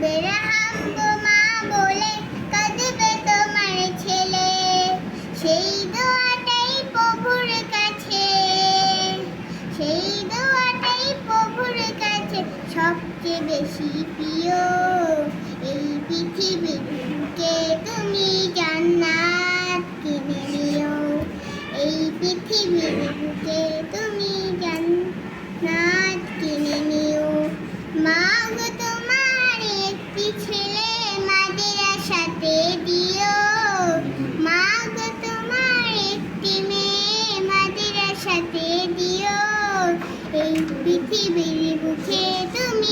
বেড়া হাসতো মা বলে কাঁদবে তোমার ছেলে সেই দোয়াটাই প্রভুর কাছে সেই দোয়াটাই প্রভুর কাছে সবচেয়ে বেশি প্রিয় এই পৃথিবীর বুকে তুমি জান্নাত কিনে নিও এই পৃথিবীর বুকে তুমি জান্নাত কিনে নিও মা গো ছেলে, মাদের সাথে দিও। গো তোমার একটি মেয়ে, মাদের সাথে দিও। এই পৃথিবীর বুকে তুমি